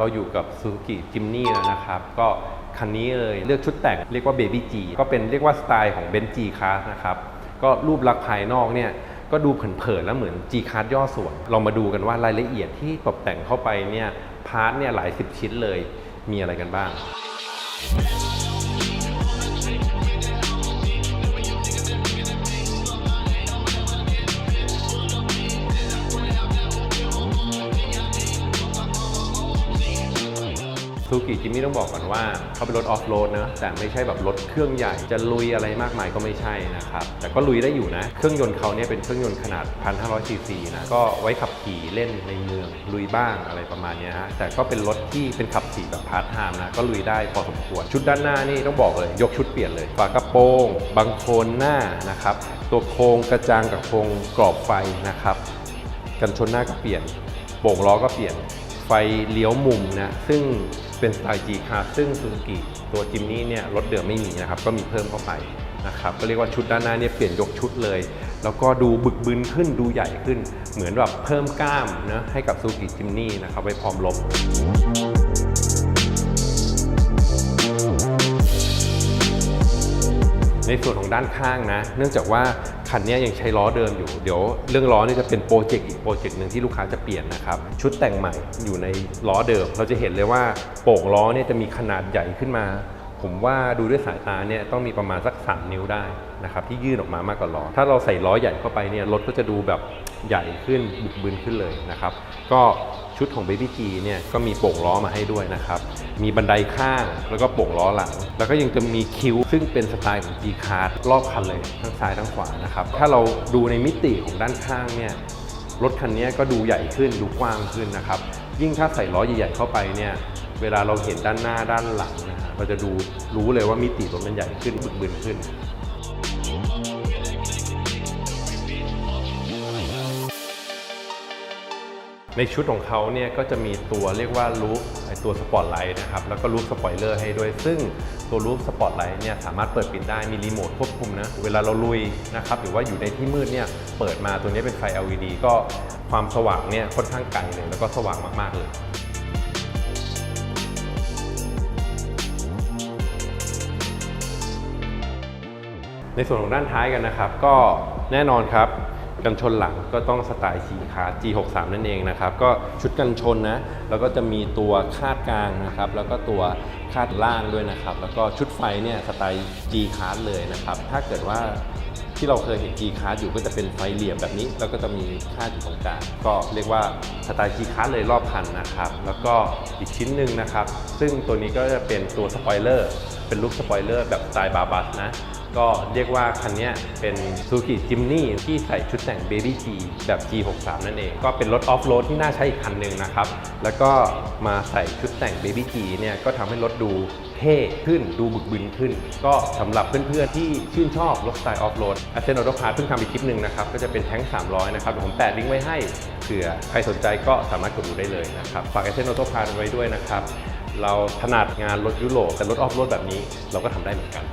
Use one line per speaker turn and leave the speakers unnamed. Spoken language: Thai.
เราอยู่กับ Suzuki Jimny แล้วนะครับ ก็คันนี้เลยเลือกชุดแต่งเรียกว่า Baby G ก็เป็นเรียกว่าสไตล์ของ b e n G Class นะครับ ก็รูปลักษณ์ภายนอกเนี่ยก็ดูเผินๆแล้วเหมือน G Class ย่อส่วน เรามาดูกันว่ารายละเอียดที่ตกแต่งเข้าไปเนี่ยพาร์ทเนี่ยหลายสิบชิ้นเลยมีอะไรกันบ้าง ซูกิจิมมี่ต้องบอกก่อนว่าเขาเป็นรถออฟโรดนะแต่ไม่ใช่แบบรถเครื่องใหญ่จะลุยอะไรมากมายก็ไม่ใช่นะครับ แต่ก็ลุยได้อยู่นะ เครื่องยนต์เขาเนี่ยเป็นเครื่องยนต์ขนาด 1,500ซีซีนะก็ไว้ขับขี่เล่นในเมืองลุยบ้างอะไรประมาณนี้ฮะแต่ก็เป็นรถที่เป็นขับขี่แบบพาร์ทไทม์นะก็ลุยได้พอสมควร ชุดด้านหน้านี่ต้องบอกเลยยกชุดเปลี่ยนเลยฝากระโปรงบังโคลนหน้านะครับตัวโครงกระจังกับโครงกรอบไฟนะครับกันชนหน้าก็เปลี่ยนโป่งล้อก็เปลี่ยนไฟเลี้ยวมุมนะซึ่ง เป็นสไตล์ G Class ซึ่งซูซูกิตัวจิมนี่เนี่ยรถเดิมไม่มีนะครับ ก็มีเพิ่มเข้าไปนะครับก็เรียกว่าชุดด้านหน้าเนี่ยเปลี่ยนยกชุดเลย แล้วก็ดูบึกบึนขึ้นดูใหญ่ขึ้น เหมือนแบบเพิ่มกล้ามนะให้กับซูซูกิจิมนี่นะครับไว้พร้อมลบ ในส่วนของด้านข้างนะ เนื่องจากว่าคันนี้ยังใช้ล้อเดิมอยู่ เดี๋ยวเรื่องล้อนี่จะเป็นโปรเจกต์อีกโปรเจกต์หนึ่งที่ลูกค้าจะเปลี่ยนนะครับ ชุดแต่งใหม่อยู่ในล้อเดิม เราจะเห็นเลยว่าโป่งล้อเนี่ยจะมีขนาดใหญ่ขึ้นมา ผมว่าดูด้วยสายตาเนี่ยต้องมีประมาณสัก 3 นิ้วได้นะครับที่ยื่นออกมามากกว่าล้อ ถ้าเราใส่ล้อใหญ่เข้าไปเนี่ยรถก็จะดูแบบใหญ่ขึ้นบุกบึนขึ้นเลยนะครับ ก็ ชุดของ Baby G เนี่ยก็มีโป่งล้อมาให้ด้วยนะครับ มีบันไดข้างแล้วก็โป่งล้อหลัง แล้วก็ยังจะมีคิ้ว ซึ่งเป็นสไตล์ของ G Card รอบคันเลยทั้งซ้ายทั้งขวานะครับ ถ้าเราดูในมิติของด้านข้างเนี่ยรถคันนี้ก็ดูใหญ่ขึ้นดูกว้างขึ้นนะครับ ยิ่งถ้าใส่ล้อใหญ่ๆเข้าไปเนี่ยเวลาเราเห็นด้านหน้าด้านหลังนะฮะเราจะดูรู้เลยว่ามิติรถมันใหญ่ขึ้นบึกบึนขึ้น ในชุดของเขาเนี่ยก็จะมีตัวเรียกว่าลูฟไอตัวสปอตไลท์นะครับแล้วก็ลูฟสปอยเลอร์ให้ด้วย ซึ่งตัวลูฟสปอตไลท์เนี่ยสามารถเปิดปิดได้มีรีโมทควบคุมนะเวลาเราลุยนะครับหรือว่าอยู่ในที่มืดเนี่ยเปิดมาตัวนี้เป็นไฟ LED ก็ความสว่างเนี่ยค่อนข้างไกลเลยแล้วก็สว่างมากๆเลยในส่วนของด้านท้ายกันนะครับ ก็แน่นอนครับ กันชนหลังก็ต้องสไตล์ G คา G63 นั่นเองนะครับก็ชุดกันชนนะแล้วก็จะมีตัวคาดกลางนะครับแล้วก็ตัวคาดล่างด้วยนะครับแล้วก็ชุดไฟเนี่ยสไตล์ G คาเลยนะครับถ้าเกิดว่าที่เราเคยเห็น G คาอยู่ก็จะเป็นไฟเหลี่ยมแบบนี้ แล้วก็จะมีคาดอยู่ตรงกลางก็เรียกว่าสไตล์ G คาเลยรอบคันนะครับแล้วก็อีกชิ้นหนึ่งนะครับซึ่งตัวนี้ก็จะเป็นตัวสปอยเลอร์เป็นลูกสปอยเลอร์แบบสไตล์บาบัสนะ ก็เรียกว่าคันนี้เป็น Suzuki Jimny ที่ใส่ชุดแต่ง Baby G แบบ G63 นั่นเอง ก็เป็นรถออฟโรดที่น่าใช้อีกคันหนึ่งนะครับ แล้วก็มาใส่ชุดแต่ง Baby G เนี่ยก็ทำให้รถดูเท่ขึ้นดูบึกบึนขึ้น ก็สำหรับเพื่อนๆที่ชื่นชอบรถสไตล์ออฟโรดอาเซนออโตพาร์เพิ่งทำอีกคลิปหนึ่งนะครับ ก็จะเป็นแท้ง 300 นะครับผมแปะลิงก์ไว้ให้เผื่อใครสนใจก็สามารถกดดูได้เลยนะครับฝากอเซนออโตพาร์ไว้ด้วยนะครับเราถนัดงานรถยุโรปแต่รถออฟโรดแบบนี้เราก็ทำได้เหมือนกัน